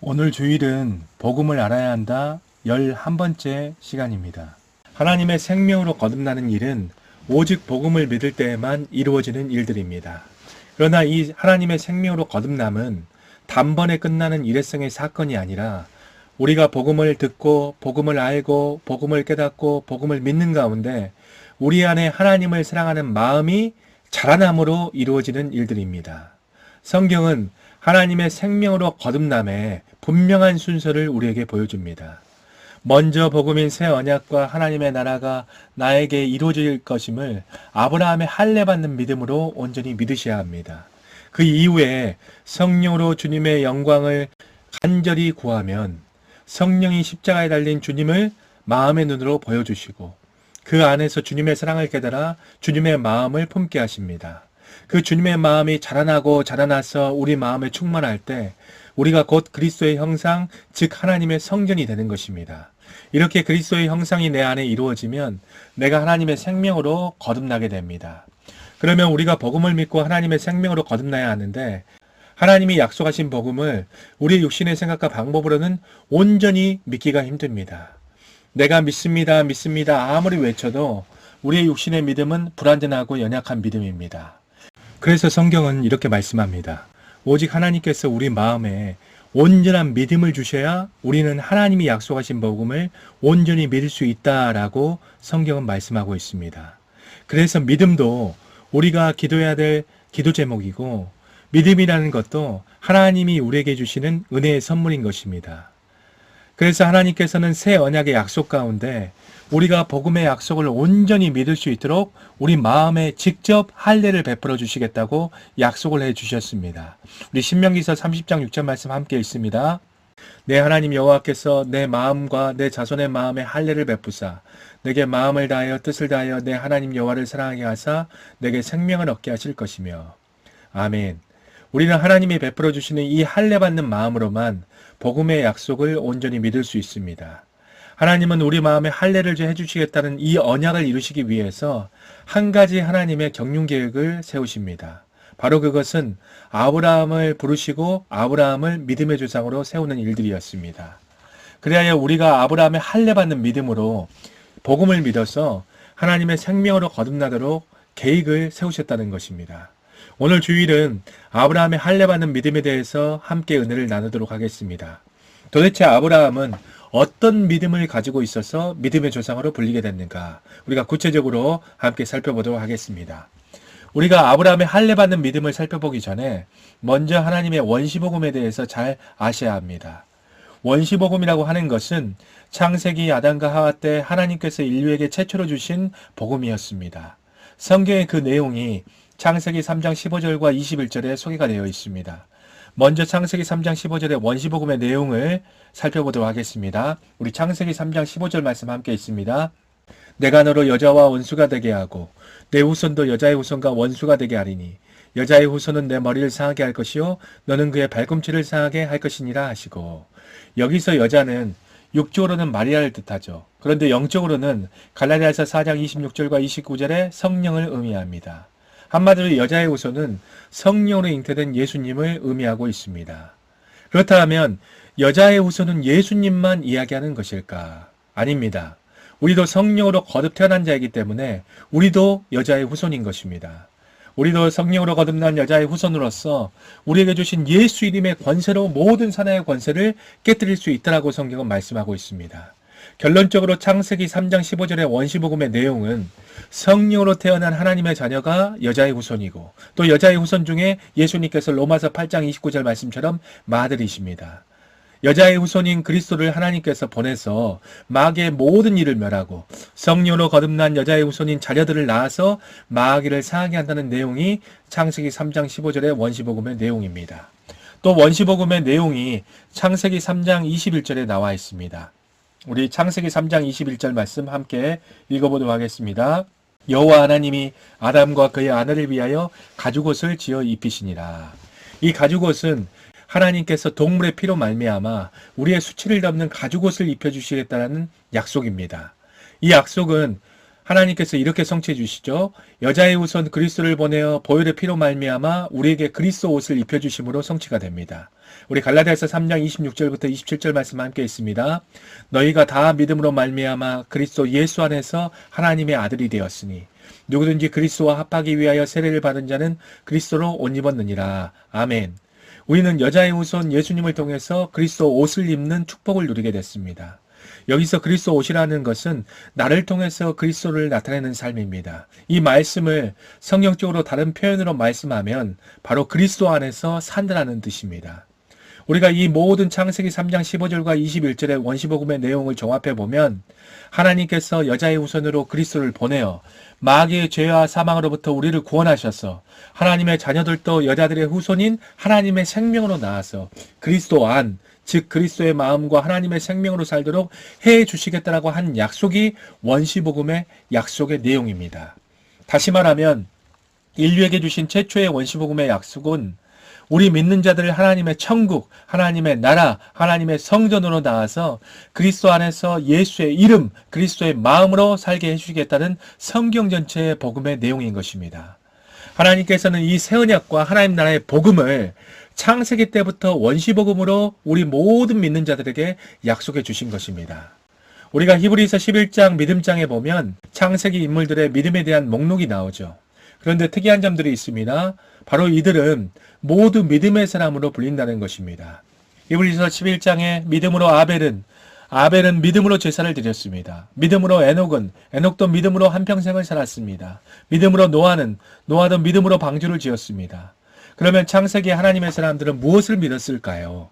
오늘 주일은 복음을 알아야 한다 11번째 시간입니다. 하나님의 생명으로 거듭나는 일은 오직 복음을 믿을 때에만 이루어지는 일들입니다. 그러나 이 하나님의 생명으로 거듭남은 단번에 끝나는 일회성의 사건이 아니라 우리가 복음을 듣고 복음을 알고 복음을 깨닫고 복음을 믿는 가운데 우리 안에 하나님을 사랑하는 마음이 자라남으로 이루어지는 일들입니다. 성경은 하나님의 생명으로 거듭남의 분명한 순서를 우리에게 보여줍니다. 먼저 복음인 새 언약과 하나님의 나라가 나에게 이루어질 것임을 아브라함의 할례 받는 믿음으로 온전히 믿으셔야 합니다. 그 이후에 성령으로 주님의 영광을 간절히 구하면 성령이 십자가에 달린 주님을 마음의 눈으로 보여주시고 그 안에서 주님의 사랑을 깨달아 주님의 마음을 품게 하십니다. 그 주님의 마음이 자라나고 자라나서 우리 마음에 충만할 때 우리가 곧 그리스도의 형상, 즉 하나님의 성전이 되는 것입니다. 이렇게 그리스도의 형상이 내 안에 이루어지면 내가 하나님의 생명으로 거듭나게 됩니다. 그러면 우리가 복음을 믿고 하나님의 생명으로 거듭나야 하는데 하나님이 약속하신 복음을 우리의 육신의 생각과 방법으로는 온전히 믿기가 힘듭니다. 내가 믿습니다, 믿습니다. 아무리 외쳐도 우리의 육신의 믿음은 불완전하고 연약한 믿음입니다. 그래서 성경은 이렇게 말씀합니다. 오직 하나님께서 우리 마음에 온전한 믿음을 주셔야 우리는 하나님이 약속하신 복음을 온전히 믿을 수 있다라고 성경은 말씀하고 있습니다. 그래서 믿음도 우리가 기도해야 될 기도 제목이고 믿음이라는 것도 하나님이 우리에게 주시는 은혜의 선물인 것입니다. 그래서 하나님께서는 새 언약의 약속 가운데 우리가 복음의 약속을 온전히 믿을 수 있도록 우리 마음에 직접 할례를 베풀어 주시겠다고 약속을 해 주셨습니다. 우리 신명기서 30장 6절 말씀 함께 있습니다. 내 하나님 여호와께서 내 마음과 내 자손의 마음에 할례를 베푸사 내게 마음을 다하여 뜻을 다하여 내 하나님 여호와를 사랑하게 하사 내게 생명을 얻게 하실 것이며 아멘. 우리는 하나님이 베풀어 주시는 이 할례 받는 마음으로만 복음의 약속을 온전히 믿을 수 있습니다. 하나님은 우리 마음에 할례를 해주시겠다는 이 언약을 이루시기 위해서 한 가지 하나님의 경륜 계획을 세우십니다. 바로 그것은 아브라함을 부르시고 아브라함을 믿음의 조상으로 세우는 일들이었습니다. 그래야 우리가 아브라함의 할례 받는 믿음으로 복음을 믿어서 하나님의 생명으로 거듭나도록 계획을 세우셨다는 것입니다. 오늘 주일은 아브라함의 할례 받는 믿음에 대해서 함께 은혜를 나누도록 하겠습니다. 도대체 아브라함은 어떤 믿음을 가지고 있어서 믿음의 조상으로 불리게 됐는가? 우리가 구체적으로 함께 살펴보도록 하겠습니다. 우리가 아브라함의 할례 받는 믿음을 살펴보기 전에 먼저 하나님의 원시복음에 대해서 잘 아셔야 합니다. 원시복음이라고 하는 것은 창세기 아담과 하와 때 하나님께서 인류에게 최초로 주신 복음이었습니다. 성경의 그 내용이 창세기 3장 15절과 21절에 소개가 되어 있습니다. 먼저 창세기 3장 15절의 원시복음의 내용을 살펴보도록 하겠습니다. 우리 창세기 3장 15절 말씀 함께 있습니다. 내가 너로 여자와 원수가 되게 하고 내 후손도 여자의 후손과 원수가 되게 하리니 여자의 후손은 내 머리를 상하게 할 것이요 너는 그의 발꿈치를 상하게 할 것이니라 하시고 여기서 여자는 육적으로는 마리아를 뜻하죠. 그런데 영적으로는 갈라디아서 4장 26절과 29절에 성령을 의미합니다. 한마디로 여자의 후손은 성령으로 잉태된 예수님을 의미하고 있습니다. 그렇다면 여자의 후손은 예수님만 이야기하는 것일까? 아닙니다. 우리도 성령으로 거듭 태어난 자이기 때문에 우리도 여자의 후손인 것입니다. 우리도 성령으로 거듭난 여자의 후손으로서 우리에게 주신 예수 이름의 권세로 모든 사나의 권세를 깨뜨릴 수 있다라고 성경은 말씀하고 있습니다. 결론적으로 창세기 3장 15절의 원시복음의 내용은 성령으로 태어난 하나님의 자녀가 여자의 후손이고 또 여자의 후손 중에 예수님께서 로마서 8장 29절 말씀처럼 마들이십니다. 여자의 후손인 그리스도를 하나님께서 보내서 마귀의 모든 일을 멸하고 성령으로 거듭난 여자의 후손인 자녀들을 낳아서 마귀를 상하게 한다는 내용이 창세기 3장 15절의 원시복음의 내용입니다. 또 원시복음의 내용이 창세기 3장 21절에 나와 있습니다. 우리 창세기 3장 21절 말씀 함께 읽어보도록 하겠습니다. 여호와 하나님이 아담과 그의 아내를 위하여 가죽옷을 지어 입히시니라. 이 가죽옷은 하나님께서 동물의 피로 말미암아 우리의 수치를 덮는 가죽옷을 입혀 주시겠다는 약속입니다. 이 약속은 하나님께서 이렇게 성취해 주시죠. 여자의 우선 그리스도를 보내어 보혈의 피로 말미암아 우리에게 그리스도 옷을 입혀 주심으로 성취가 됩니다. 우리 갈라디아서 3장 26절부터 27절 말씀 함께 있습니다. 너희가 다 믿음으로 말미암아 그리스도 예수 안에서 하나님의 아들이 되었으니 누구든지 그리스도와 합하기 위하여 세례를 받은 자는 그리스도로 옷 입었느니라. 아멘. 우리는 여자의 후손 예수님을 통해서 그리스도 옷을 입는 축복을 누리게 됐습니다. 여기서 그리스도 옷이라는 것은 나를 통해서 그리스도를 나타내는 삶입니다. 이 말씀을 성경적으로 다른 표현으로 말씀하면 바로 그리스도 안에서 산다라는 뜻입니다. 우리가 이 모든 창세기 3장 15절과 21절의 원시복음의 내용을 종합해 보면 하나님께서 여자의 후손으로 그리스도를 보내어 마귀의 죄와 사망으로부터 우리를 구원하셔서 하나님의 자녀들도 여자들의 후손인 하나님의 생명으로 나와서 그리스도 안, 즉 그리스도의 마음과 하나님의 생명으로 살도록 해 주시겠다라고 한 약속이 원시 복음의 약속의 내용입니다. 다시 말하면 인류에게 주신 최초의 원시 복음의 약속은 우리 믿는 자들을 하나님의 천국, 하나님의 나라, 하나님의 성전으로 나와서 그리스도 안에서 예수의 이름, 그리스도의 마음으로 살게 해주시겠다는 성경 전체의 복음의 내용인 것입니다. 하나님께서는 이 새 언약과 하나님 나라의 복음을 창세기 때부터 원시복음으로 우리 모든 믿는 자들에게 약속해 주신 것입니다. 우리가 히브리서 11장 믿음장에 보면 창세기 인물들의 믿음에 대한 목록이 나오죠. 그런데 특이한 점들이 있습니다. 바로 이들은 모두 믿음의 사람으로 불린다는 것입니다. 히브리서 11장에 믿음으로 아벨은 아벨은 믿음으로 제사를 드렸습니다. 믿음으로 에녹은 에녹도 믿음으로 한평생을 살았습니다. 믿음으로 노아는 노아도 믿음으로 방주를 지었습니다. 그러면 창세기 하나님의 사람들은 무엇을 믿었을까요?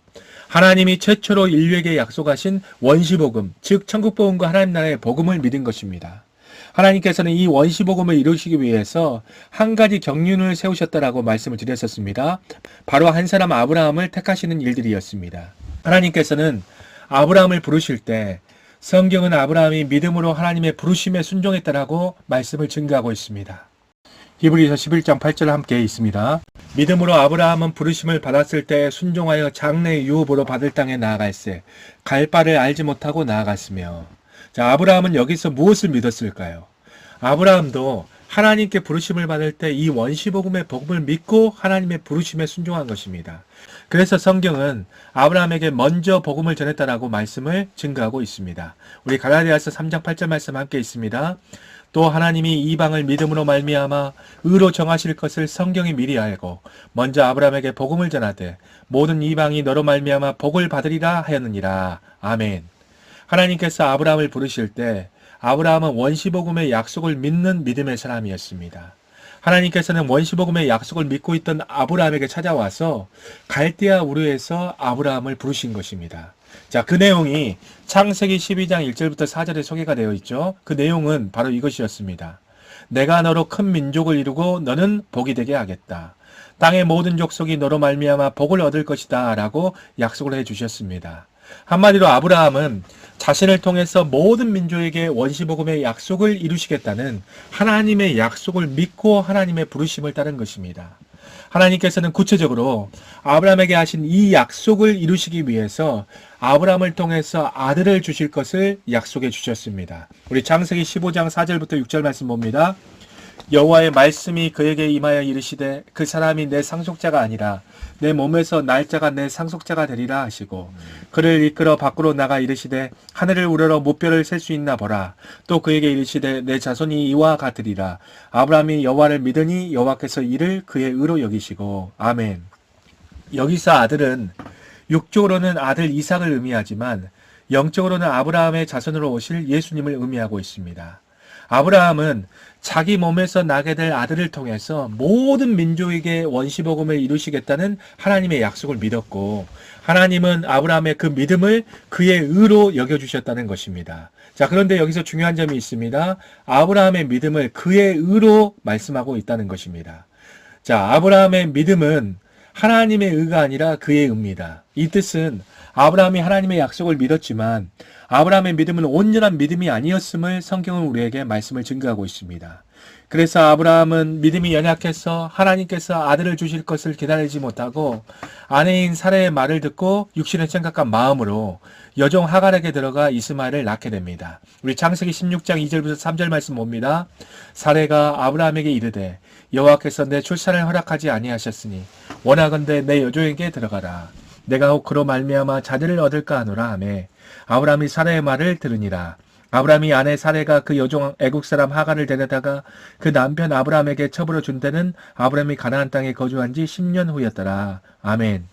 하나님이 최초로 인류에게 약속하신 원시복음, 즉 천국복음과 하나님 나라의 복음을 믿은 것입니다. 하나님께서는 이 원시복음을 이루시기 위해서 한 가지 경륜을 세우셨다라고 말씀을 드렸었습니다. 바로 한 사람 아브라함을 택하시는 일들이었습니다. 하나님께서는 아브라함을 부르실 때 성경은 아브라함이 믿음으로 하나님의 부르심에 순종했다라고 말씀을 증거하고 있습니다. 히브리서 11장 8절 함께 있습니다. 믿음으로 아브라함은 부르심을 받았을 때 순종하여 장래의 유업으로 받을 땅에 나아갈세 갈 바를 알지 못하고 나아갔으며 자 아브라함은 여기서 무엇을 믿었을까요? 아브라함도 하나님께 부르심을 받을 때 이 원시복음의 복음을 믿고 하나님의 부르심에 순종한 것입니다. 그래서 성경은 아브라함에게 먼저 복음을 전했다라고 말씀을 증거하고 있습니다. 우리 갈라디아서 3장 8절 말씀 함께 있습니다. 또 하나님이 이방을 믿음으로 말미암아 의로 정하실 것을 성경이 미리 알고 먼저 아브라함에게 복음을 전하되 모든 이방이 너로 말미암아 복을 받으리라 하였느니라. 아멘. 하나님께서 아브라함을 부르실 때 아브라함은 원시복음의 약속을 믿는 믿음의 사람이었습니다. 하나님께서는 원시복음의 약속을 믿고 있던 아브라함에게 찾아와서 갈대아 우르에서 아브라함을 부르신 것입니다. 자, 그 내용이 창세기 12장 1절부터 4절에 소개가 되어 있죠. 그 내용은 바로 이것이었습니다. 내가 너로 큰 민족을 이루고 너는 복이 되게 하겠다. 땅의 모든 족속이 너로 말미암아 복을 얻을 것이다 라고 약속을 해 주셨습니다. 한마디로 아브라함은 자신을 통해서 모든 민족에게 원시복음의 약속을 이루시겠다는 하나님의 약속을 믿고 하나님의 부르심을 따른 것입니다. 하나님께서는 구체적으로 아브라함에게 하신 이 약속을 이루시기 위해서 아브라함을 통해서 아들을 주실 것을 약속해 주셨습니다. 우리 창세기 15장 4절부터 6절 말씀 봅니다. 여호와의 말씀이 그에게 임하여 이르시되 그 사람이 내 상속자가 아니라 내 몸에서 날짜가 내 상속자가 되리라 하시고 그를 이끌어 밖으로 나가 이르시되 하늘을 우러러 무뼈를 셀 수 있나 보라. 또 그에게 이르시되 내 자손이 이와 같으리라. 아브라함이 여호와를 믿으니 여호와께서 이를 그의 의로 여기시고. 아멘. 여기서 아들은 육적으로는 아들 이삭을 의미하지만 영적으로는 아브라함의 자손으로 오실 예수님을 의미하고 있습니다. 아브라함은 자기 몸에서 나게 될 아들을 통해서 모든 민족에게 원시복음을 이루시겠다는 하나님의 약속을 믿었고 하나님은 아브라함의 그 믿음을 그의 의로 여겨주셨다는 것입니다. 자, 그런데 여기서 중요한 점이 있습니다. 아브라함의 믿음을 그의 의로 말씀하고 있다는 것입니다. 자, 아브라함의 믿음은 하나님의 의가 아니라 그의 의입니다. 이 뜻은 아브라함이 하나님의 약속을 믿었지만 아브라함의 믿음은 온전한 믿음이 아니었음을 성경은 우리에게 말씀을 증거하고 있습니다. 그래서 아브라함은 믿음이 연약해서 하나님께서 아들을 주실 것을 기다리지 못하고 아내인 사례의 말을 듣고 육신의 생각과 마음으로 여종 하갈에게 들어가 이스마엘을 낳게 됩니다. 우리 창세기 16장 2절부터 3절 말씀 봅니다. 사례가 아브라함에게 이르되 여호와께서 내 출산을 허락하지 아니하셨으니 원하건대 내 여종에게 들어가라. 내가 혹 그로 말미암아 자들을 얻을까 하노라 하매 아브라함이 사라의 말을 들으니라 아브라함이 아내 사레가 그 여종 애국 사람 하가를 데려다가 그 남편 아브라함에게 첩으로 준 때는 아브라함이 가나안 땅에 거주한 지 10년 후였더라. 아멘.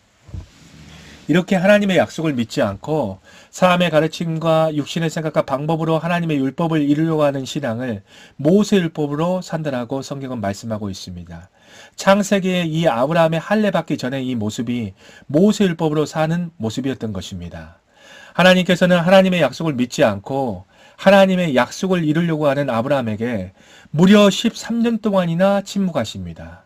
이렇게 하나님의 약속을 믿지 않고 사람의 가르침과 육신의 생각과 방법으로 하나님의 율법을 이루려고 하는 신앙을 모세 율법으로 산다라고 성경은 말씀하고 있습니다. 창세기에 이 아브라함의 할례 받기 전에 이 모습이 모세 율법으로 사는 모습이었던 것입니다. 하나님께서는 하나님의 약속을 믿지 않고 하나님의 약속을 이루려고 하는 아브라함에게 무려 13년 동안이나 침묵하십니다.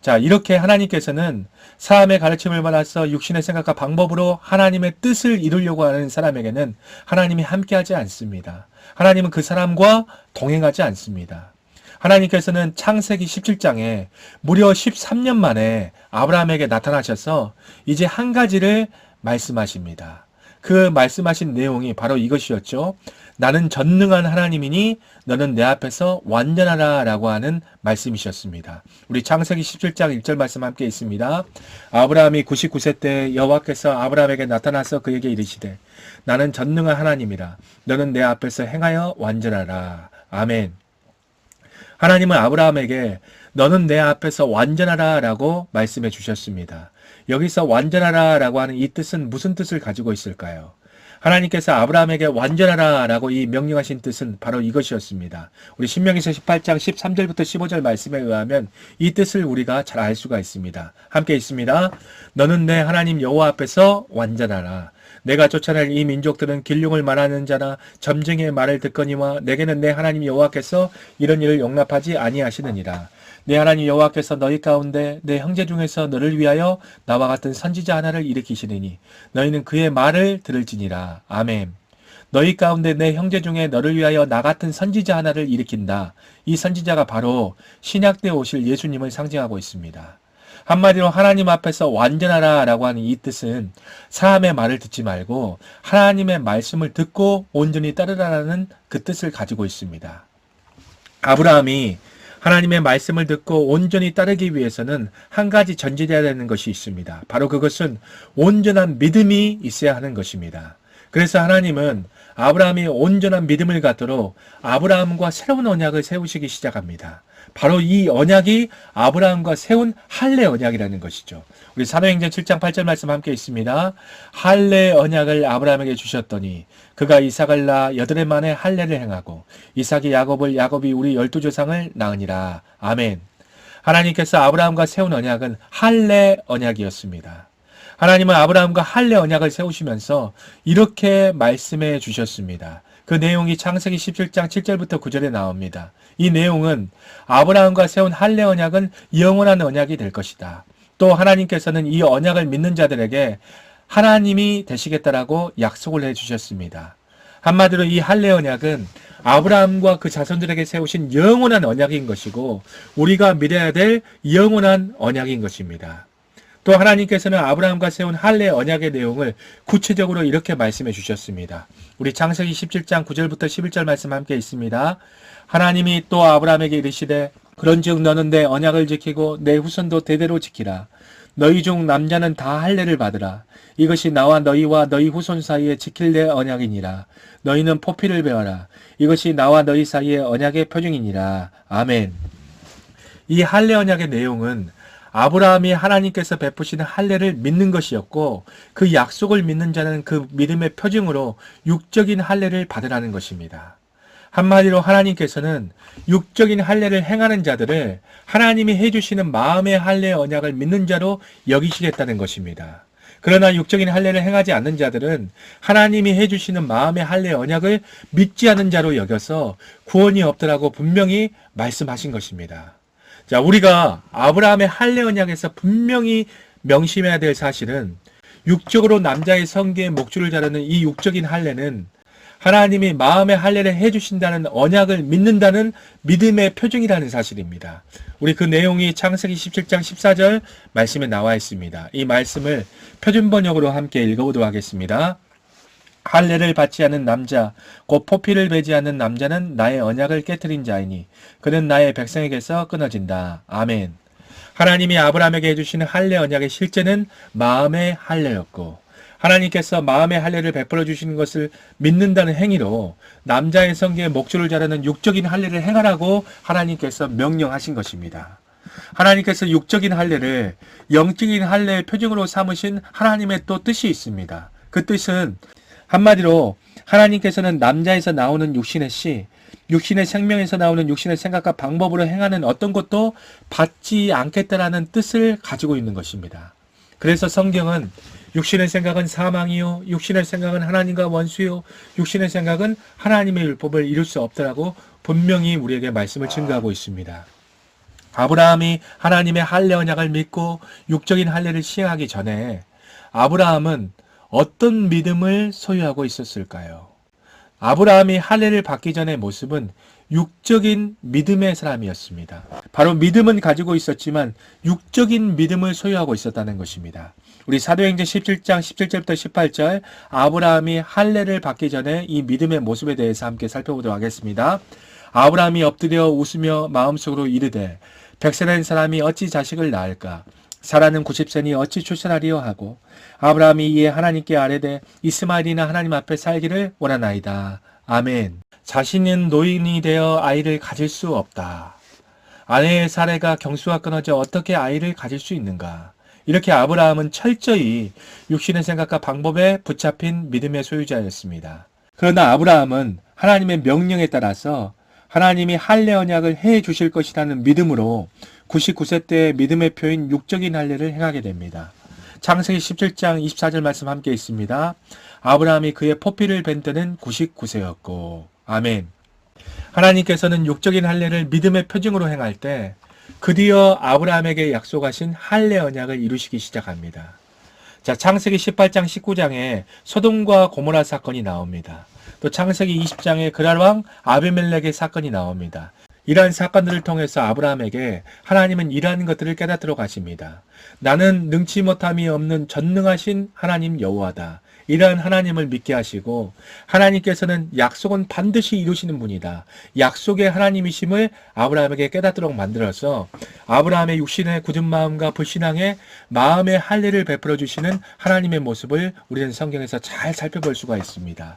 자, 이렇게 하나님께서는 사람의 가르침을 받아서 육신의 생각과 방법으로 하나님의 뜻을 이루려고 하는 사람에게는 하나님이 함께하지 않습니다. 하나님은 그 사람과 동행하지 않습니다. 하나님께서는 창세기 17장에 무려 13년 만에 아브라함에게 나타나셔서 이제 한 가지를 말씀하십니다. 그 말씀하신 내용이 바로 이것이었죠. 나는 전능한 하나님이니 너는 내 앞에서 완전하라 라고 하는 말씀이셨습니다. 우리 창세기 17장 1절 말씀 함께 있습니다. 아브라함이 99세 때 여호와께서 아브라함에게 나타나서 그에게 이르시되 나는 전능한 하나님이라 너는 내 앞에서 행하여 완전하라. 아멘. 하나님은 아브라함에게 너는 내 앞에서 완전하라 라고 말씀해 주셨습니다. 여기서 완전하라 라고 하는 이 뜻은 무슨 뜻을 가지고 있을까요? 하나님께서 아브라함에게 완전하라 라고 이 명령하신 뜻은 바로 이것이었습니다. 우리 신명기서 18장 13절부터 15절 말씀에 의하면 이 뜻을 우리가 잘 알 수가 있습니다. 함께 있습니다. 너는 내 하나님 여호와 앞에서 완전하라. 내가 쫓아낼 이 민족들은 길흉을 말하는 자나 점쟁이의 말을 듣거니와 내게는 내 하나님 여호와께서 이런 일을 용납하지 아니하시느니라. 내 하나님 여호와께서 너희 가운데 내 형제 중에서 너를 위하여 나와 같은 선지자 하나를 일으키시느니 너희는 그의 말을 들을지니라. 아멘. 너희 가운데 내 형제 중에 너를 위하여 나 같은 선지자 하나를 일으킨다. 이 선지자가 바로 신약 때 오실 예수님을 상징하고 있습니다. 한마디로 하나님 앞에서 완전하라 라고 하는 이 뜻은 사람의 말을 듣지 말고 하나님의 말씀을 듣고 온전히 따르라라는 그 뜻을 가지고 있습니다. 아브라함이 하나님의 말씀을 듣고 온전히 따르기 위해서는 한 가지 전제되어야 되는 것이 있습니다. 바로 그것은 온전한 믿음이 있어야 하는 것입니다. 그래서 하나님은 아브라함이 온전한 믿음을 갖도록 아브라함과 새로운 언약을 세우시기 시작합니다. 바로 이 언약이 아브라함과 세운 할례 언약이라는 것이죠. 우리 사도행전 7장 8절 말씀 함께 있습니다. 할례 언약을 아브라함에게 주셨더니 그가 이삭을 낳아 해 만에 할례를 행하고 이삭이 야곱을 야곱이 우리 열두 조상을 낳으니라. 아멘. 하나님께서 아브라함과 세운 언약은 할례 언약이었습니다. 하나님은 아브라함과 할례 언약을 세우시면서 이렇게 말씀해 주셨습니다. 그 내용이 창세기 17장 7절부터 9절에 나옵니다. 이 내용은 아브라함과 세운 할례 언약은 영원한 언약이 될 것이다. 또 하나님께서는 이 언약을 믿는 자들에게 하나님이 되시겠다라고 약속을 해 주셨습니다. 한마디로 이 할례 언약은 아브라함과 그 자손들에게 세우신 영원한 언약인 것이고 우리가 믿어야 될 영원한 언약인 것입니다. 또 하나님께서는 아브라함과 세운 할례 언약의 내용을 구체적으로 이렇게 말씀해 주셨습니다. 우리 창세기 17장 9절부터 11절 말씀 함께 있습니다. 하나님이 또 아브라함에게 이르시되 그런즉 너는 내 언약을 지키고 내 후손도 대대로 지키라. 너희 중 남자는 다 할례를 받으라. 이것이 나와 너희와 너희 후손 사이에 지킬 내 언약이니라. 너희는 포피를 배워라. 이것이 나와 너희 사이의 언약의 표징이니라. 아멘. 이 할례 언약의 내용은 아브라함이 하나님께서 베푸시는 할례를 믿는 것이었고 그 약속을 믿는 자는 그 믿음의 표징으로 육적인 할례를 받으라는 것입니다. 한마디로 하나님께서는 육적인 할례를 행하는 자들을 하나님이 해주시는 마음의 할례 언약을 믿는 자로 여기시겠다는 것입니다. 그러나 육적인 할례를 행하지 않는 자들은 하나님이 해주시는 마음의 할례 언약을 믿지 않는 자로 여겨서 구원이 없더라고 분명히 말씀하신 것입니다. 자, 우리가 아브라함의 할례 언약에서 분명히 명심해야 될 사실은 육적으로 남자의 성기에 목줄을 자르는 이 육적인 할례는 하나님이 마음의 할례를 해 주신다는 언약을 믿는다는 믿음의 표징이라는 사실입니다. 우리 그 내용이 창세기 17장 14절 말씀에 나와 있습니다. 이 말씀을 표준 번역으로 함께 읽어 보도록 하겠습니다. 할례를 받지 않는 남자, 곧 포피를 베지 않는 남자는 나의 언약을 깨뜨린 자이니 그는 나의 백성에게서 끊어진다. 아멘. 하나님이 아브라함에게 해주시는 할례 언약의 실제는 마음의 할례였고 하나님께서 마음의 할례를 베풀어 주시는 것을 믿는다는 행위로 남자의 성계에 목줄을 자르는 육적인 할례를 행하라고 하나님께서 명령하신 것입니다. 하나님께서 육적인 할례를 영적인 할례의 표징으로 삼으신 하나님의 또 뜻이 있습니다. 그 뜻은 한마디로 하나님께서는 남자에서 나오는 육신의 씨, 육신의 생명에서 나오는 육신의 생각과 방법으로 행하는 어떤 것도 받지 않겠다라는 뜻을 가지고 있는 것입니다. 그래서 성경은 육신의 생각은 사망이요, 육신의 생각은 하나님과 원수요, 육신의 생각은 하나님의 율법을 이룰 수 없다라고 분명히 우리에게 말씀을 증거하고 있습니다. 아브라함이 하나님의 할례 언약을 믿고 육적인 할례를 시행하기 전에 아브라함은 어떤 믿음을 소유하고 있었을까요? 아브라함이 할례를 받기 전의 모습은 육적인 믿음의 사람이었습니다. 바로 믿음은 가지고 있었지만 육적인 믿음을 소유하고 있었다는 것입니다. 우리 사도행전 17장 17절부터 18절 아브라함이 할례를 받기 전에 이 믿음의 모습에 대해서 함께 살펴보도록 하겠습니다. 아브라함이 엎드려 웃으며 마음속으로 이르되 백세된 사람이 어찌 자식을 낳을까 사라는 90세니 어찌 출산하리요 하고 아브라함이 이에 하나님께 아뢰되 이스마엘이나 하나님 앞에 살기를 원하나이다. 아멘. 자신은 노인이 되어 아이를 가질 수 없다. 아내의 사례가 경수가 끊어져 어떻게 아이를 가질 수 있는가? 이렇게 아브라함은 철저히 육신의 생각과 방법에 붙잡힌 믿음의 소유자였습니다. 그러나 아브라함은 하나님의 명령에 따라서 하나님이 할례 언약을 해 주실 것이라는 믿음으로 99세 때 믿음의 표인 육적인 할례를 행하게 됩니다. 창세기 17장 24절 말씀 함께 있습니다. 아브라함이 그의 포피를 벤 때는 99세였고 아멘. 하나님께서는 육적인 할례를 믿음의 표징으로 행할 때 드디어 아브라함에게 약속하신 할례 언약을 이루시기 시작합니다. 자, 창세기 18장 19장에 소돔과 고모라 사건이 나옵니다. 또 창세기 20장에 그랄왕 아비멜렉의 사건이 나옵니다. 이러한 사건들을 통해서 아브라함에게 하나님은 이러한 것들을 깨닫도록 하십니다. 나는 능치 못함이 없는 전능하신 하나님 여호와다. 이러한 하나님을 믿게 하시고 하나님께서는 약속은 반드시 이루시는 분이다. 약속의 하나님이심을 아브라함에게 깨닫도록 만들어서 아브라함의 육신의 굳은 마음과 불신앙의 마음의 할례를 베풀어 주시는 하나님의 모습을 우리는 성경에서 잘 살펴볼 수가 있습니다.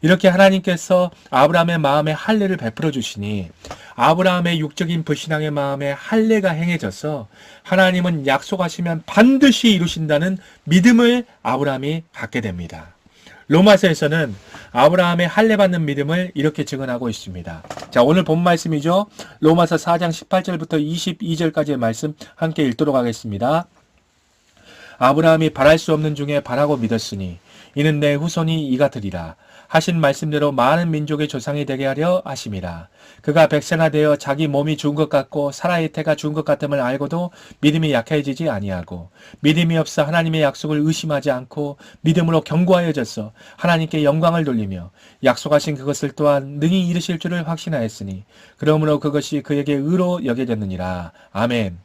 이렇게 하나님께서 아브라함의 마음에 할례를 베풀어 주시니 아브라함의 육적인 불신앙의 마음에 할례가 행해져서 하나님은 약속하시면 반드시 이루신다는 믿음을 아브라함이 갖게 됩니다. 로마서에서는 아브라함의 할례 받는 믿음을 이렇게 증언하고 있습니다. 자, 오늘 본 말씀이죠. 로마서 4장 18절부터 22절까지의 말씀 함께 읽도록 하겠습니다. 아브라함이 바랄 수 없는 중에 바라고 믿었으니 이는 내 후손이 이가 되리라. 하신 말씀대로 많은 민족의 조상이 되게 하려 하심이라. 그가 백세나 되어 자기 몸이 죽은 것 같고 사라의 태가 죽은 것 같음을 알고도 믿음이 약해지지 아니하고 믿음이 없어 하나님의 약속을 의심하지 않고 믿음으로 견고하여졌어 하나님께 영광을 돌리며 약속하신 그것을 또한 능히 이루실 줄을 확신하였으니 그러므로 그것이 그에게 의로 여겨졌느니라. 아멘.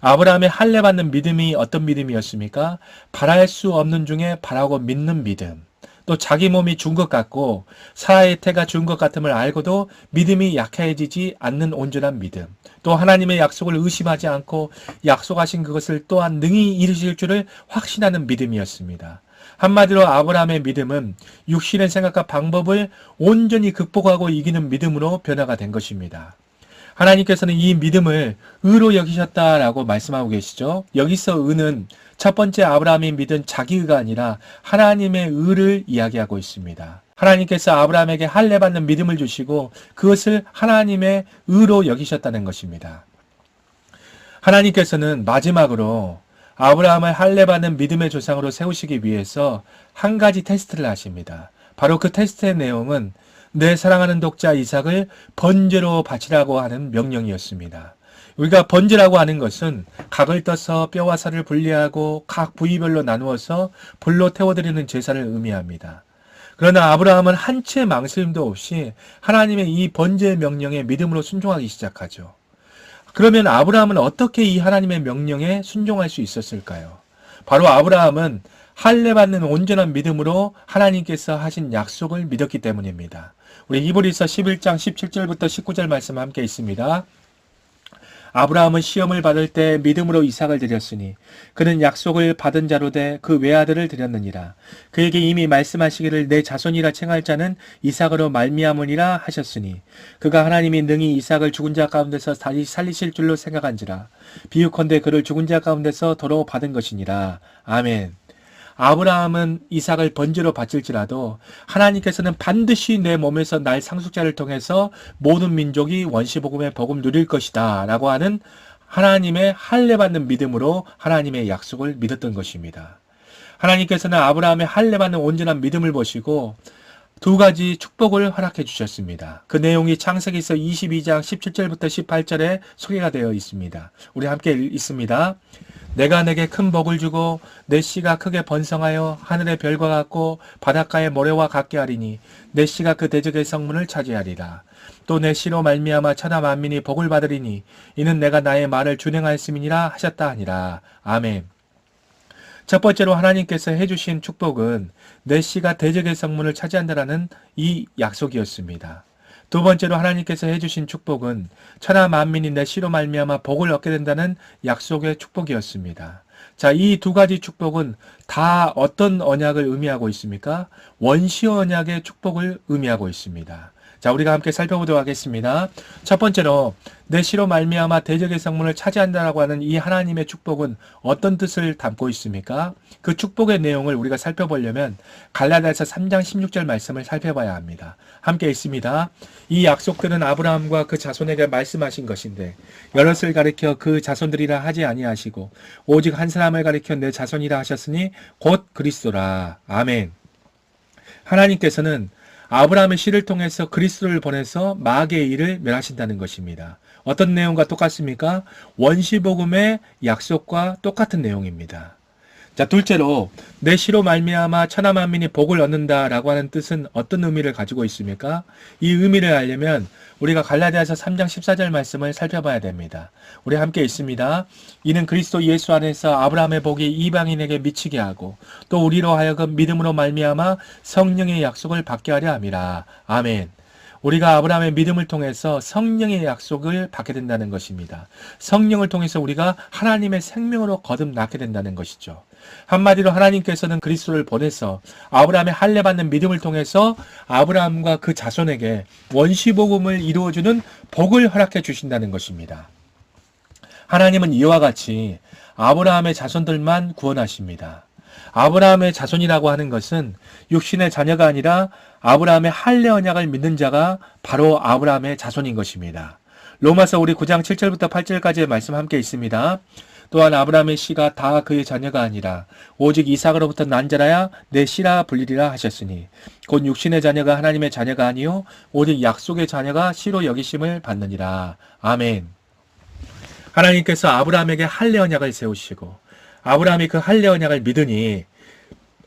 아브라함의 할례 받는 믿음이 어떤 믿음이었습니까? 바랄 수 없는 중에 바라고 믿는 믿음. 또 자기 몸이 죽은 것 같고 사라의 태가 죽은 것 같음을 알고도 믿음이 약해지지 않는 온전한 믿음. 또 하나님의 약속을 의심하지 않고 약속하신 그것을 또한 능히 이루실 줄을 확신하는 믿음이었습니다. 한마디로 아브라함의 믿음은 육신의 생각과 방법을 온전히 극복하고 이기는 믿음으로 변화가 된 것입니다. 하나님께서는 이 믿음을 의로 여기셨다라고 말씀하고 계시죠. 여기서 의는 첫 번째 아브라함이 믿은 자기 의가 아니라 하나님의 의를 이야기하고 있습니다. 하나님께서 아브라함에게 할례 받는 믿음을 주시고 그것을 하나님의 의로 여기셨다는 것입니다. 하나님께서는 마지막으로 아브라함을 할례 받는 믿음의 조상으로 세우시기 위해서 한 가지 테스트를 하십니다. 바로 그 테스트의 내용은 내 사랑하는 독자 이삭을 번제로 바치라고 하는 명령이었습니다. 우리가 번제라고 하는 것은 각을 떠서 뼈와 살을 분리하고 각 부위별로 나누어서 불로 태워드리는 제사를 의미합니다. 그러나 아브라함은 한채 망설임도 없이 하나님의 이 번제 명령에 믿음으로 순종하기 시작하죠. 그러면 아브라함은 어떻게 이 하나님의 명령에 순종할 수 있었을까요? 바로 아브라함은 할례 받는 온전한 믿음으로 하나님께서 하신 약속을 믿었기 때문입니다. 우리 히브리서 11장 17절부터 19절 말씀 함께 있습니다. 아브라함은 시험을 받을 때 믿음으로 이삭을 드렸으니 그는 약속을 받은 자로 돼그 외아들을 드렸느니라. 그에게 이미 말씀하시기를 내 자손이라稱할 자는 이삭으로 말미암으니라 하셨으니 그가 하나님이 능히 이삭을 죽은 자 가운데서 다시 살리실 줄로 생각한지라. 비유컨대 그를 죽은 자 가운데서 도로 받은 것이니라. 아멘. 아브라함은 이삭을 번제로 바칠지라도 하나님께서는 반드시 내 몸에서 날 상속자를 통해서 모든 민족이 원시복음의 복음 누릴 것이다 라고 하는 하나님의 할례 받는 믿음으로 하나님의 약속을 믿었던 것입니다. 하나님께서는 아브라함의 할례 받는 온전한 믿음을 보시고 두 가지 축복을 허락해 주셨습니다. 그 내용이 창세기서 22장 17절부터 18절에 소개가 되어 있습니다. 우리 함께 읽습니다. 내가 내게 큰 복을 주고 내 씨가 크게 번성하여 하늘의 별과 같고 바닷가의 모래와 같게 하리니 내 씨가 그 대적의 성문을 차지하리라. 또 내 씨로 말미암아 천하 만민이 복을 받으리니 이는 내가 나의 말을 준행하였음이니라 하셨다 하니라. 아멘. 첫 번째로 하나님께서 해주신 축복은 내 씨가 대적의 성문을 차지한다라는 이 약속이었습니다. 두 번째로 하나님께서 해주신 축복은 천하 만민이 내 씨로 말미암아 복을 얻게 된다는 약속의 축복이었습니다. 자, 이 두 가지 축복은 다 어떤 언약을 의미하고 있습니까? 원시 언약의 축복을 의미하고 있습니다. 자, 우리가 함께 살펴보도록 하겠습니다. 첫 번째로 내 시로 말미암아 대적의 성문을 차지한다라고 하는 이 하나님의 축복은 어떤 뜻을 담고 있습니까? 그 축복의 내용을 우리가 살펴보려면 갈라디아서 3장 16절 말씀을 살펴봐야 합니다. 함께 있습니다. 이 약속들은 아브라함과 그 자손에게 말씀하신 것인데 여럿을 가리켜 그 자손들이라 하지 아니하시고 오직 한 사람을 가리켜 내 자손이라 하셨으니 곧 그리스도라. 아멘. 하나님께서는 아브라함의 씨를 통해서 그리스도를 보내서 마귀의 일을 멸하신다는 것입니다. 어떤 내용과 똑같습니까? 원시복음의 약속과 똑같은 내용입니다. 자, 둘째로 내 시로 말미암아 천하 만민이 복을 얻는다라고 하는 뜻은 어떤 의미를 가지고 있습니까? 이 의미를 알려면 우리가 갈라디아서 3장 14절 말씀을 살펴봐야 됩니다. 우리 함께 있습니다. 이는 그리스도 예수 안에서 아브라함의 복이 이방인에게 미치게 하고 또 우리로 하여금 믿음으로 말미암아 성령의 약속을 받게 하려 함이라. 아멘. 우리가 아브라함의 믿음을 통해서 성령의 약속을 받게 된다는 것입니다. 성령을 통해서 우리가 하나님의 생명으로 거듭나게 된다는 것이죠. 한마디로 하나님께서는 그리스도를 보내서 아브라함의 할례 받는 믿음을 통해서 아브라함과 그 자손에게 원시 복음을 이루어주는 복을 허락해 주신다는 것입니다. 하나님은 이와 같이 아브라함의 자손들만 구원하십니다. 아브라함의 자손이라고 하는 것은 육신의 자녀가 아니라 아브라함의 할례 언약을 믿는 자가 바로 아브라함의 자손인 것입니다. 로마서 우리 9장 7절부터 8절까지의 말씀 함께 있습니다. 또한 아브라함의 씨가 다 그의 자녀가 아니라 오직 이삭으로부터 난 자라야 내 씨라 불리리라 하셨으니 곧 육신의 자녀가 하나님의 자녀가 아니요 오직 약속의 자녀가 씨로 여기심을 받느니라. 아멘. 하나님께서 아브라함에게 할례 언약을 세우시고 아브라함이 그 할례 언약을 믿으니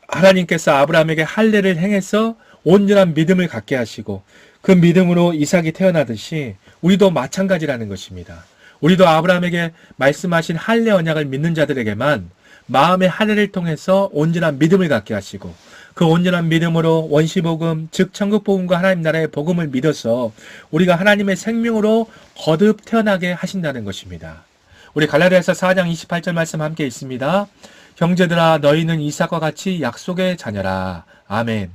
하나님께서 아브라함에게 할례를 행해서 온전한 믿음을 갖게 하시고 그 믿음으로 이삭이 태어나듯이 우리도 마찬가지라는 것입니다. 우리도 아브라함에게 말씀하신 할례 언약을 믿는 자들에게만 마음의 할례를 통해서 온전한 믿음을 갖게 하시고 그 온전한 믿음으로 원시복음 즉 천국복음과 하나님 나라의 복음을 믿어서 우리가 하나님의 생명으로 거듭 태어나게 하신다는 것입니다. 우리 갈라디아서 4장 28절 말씀 함께 있습니다. 형제들아 너희는 이삭과 같이 약속의 자녀라. 아멘.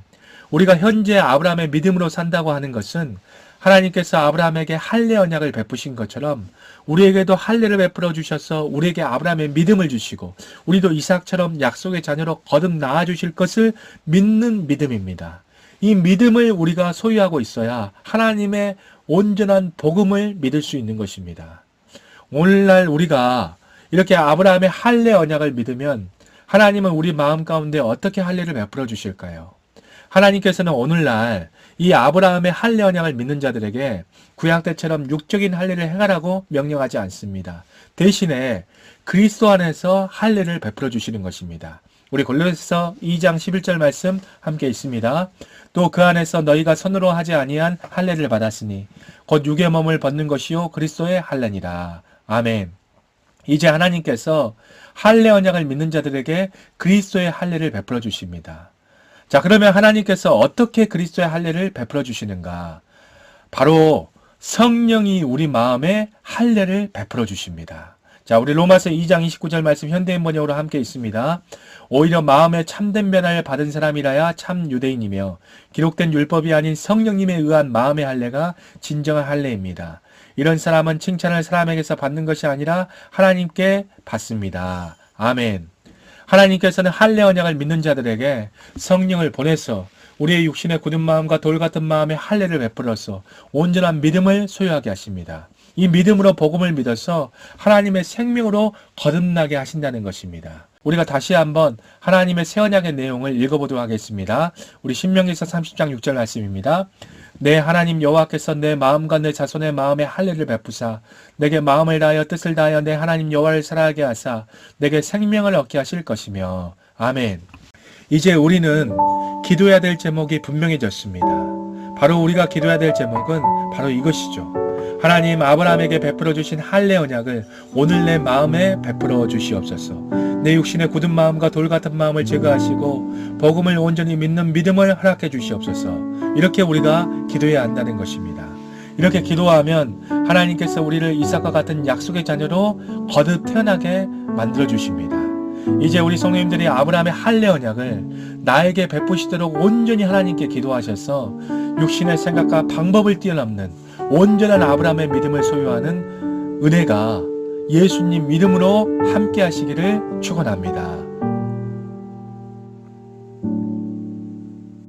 우리가 현재 아브라함의 믿음으로 산다고 하는 것은 하나님께서 아브라함에게 할례 언약을 베푸신 것처럼 우리에게도 할례를 베풀어 주셔서 우리에게 아브라함의 믿음을 주시고 우리도 이삭처럼 약속의 자녀로 거듭 나아 주실 것을 믿는 믿음입니다. 이 믿음을 우리가 소유하고 있어야 하나님의 온전한 복음을 믿을 수 있는 것입니다. 오늘날 우리가 이렇게 아브라함의 할례 언약을 믿으면 하나님은 우리 마음 가운데 어떻게 할례를 베풀어 주실까요? 하나님께서는 오늘날 이 아브라함의 할례 언약을 믿는 자들에게 구약 때처럼 육적인 할례를 행하라고 명령하지 않습니다. 대신에 그리스도 안에서 할례를 베풀어 주시는 것입니다. 우리 골로새서 2장 11절 말씀 함께 있습니다. 또 그 안에서 너희가 손으로 하지 아니한 할례를 받았으니 곧 육의 몸을 벗는 것이요 그리스도의 할례니라. 아멘. 이제 하나님께서 할례 언약을 믿는 자들에게 그리스도의 할례를 베풀어 주십니다. 자, 그러면 하나님께서 어떻게 그리스도의 할례를 베풀어 주시는가? 바로 성령이 우리 마음에 할례를 베풀어 주십니다. 자, 우리 로마서 2장 29절 말씀 현대인 번역으로 함께 있습니다. 오히려 마음에 참된 변화를 받은 사람이라야 참 유대인이며 기록된 율법이 아닌 성령님에 의한 마음의 할례가 진정한 할례입니다. 이런 사람은 칭찬을 사람에게서 받는 것이 아니라 하나님께 받습니다. 아멘. 하나님께서는 할례 언약을 믿는 자들에게 성령을 보내서 우리의 육신의 굳은 마음과 돌 같은 마음의 할례를 베풀어서 온전한 믿음을 소유하게 하십니다. 이 믿음으로 복음을 믿어서 하나님의 생명으로 거듭나게 하신다는 것입니다. 우리가 다시 한번 하나님의 새 언약의 내용을 읽어보도록 하겠습니다. 우리 신명기서 30장 6절 말씀입니다. 내 하나님 여호와께서 내 마음과 내 자손의 마음에 할례를 베푸사 내게 마음을 다하여 뜻을 다하여 내 하나님 여호와를 사랑하게 하사 내게 생명을 얻게 하실 것이며 아멘. 이제 우리는 기도해야 될 제목이 분명해졌습니다. 바로 우리가 기도해야 될 제목은 바로 이것이죠. 하나님 아브라함에게 베풀어 주신 할례 언약을 오늘 내 마음에 베풀어 주시옵소서. 내 육신의 굳은 마음과 돌 같은 마음을 제거하시고 복음을 온전히 믿는 믿음을 허락해 주시옵소서. 이렇게 우리가 기도해야 한다는 것입니다. 이렇게 기도하면 하나님께서 우리를 이삭과 같은 약속의 자녀로 거듭 태어나게 만들어 주십니다. 이제 우리 성도님들이 아브라함의 할례 언약을 나에게 베푸시도록 온전히 하나님께 기도하셔서 육신의 생각과 방법을 뛰어넘는 온전한 아브라함의 믿음을 소유하는 은혜가 예수님 믿음으로 함께 하시기를 축원합니다.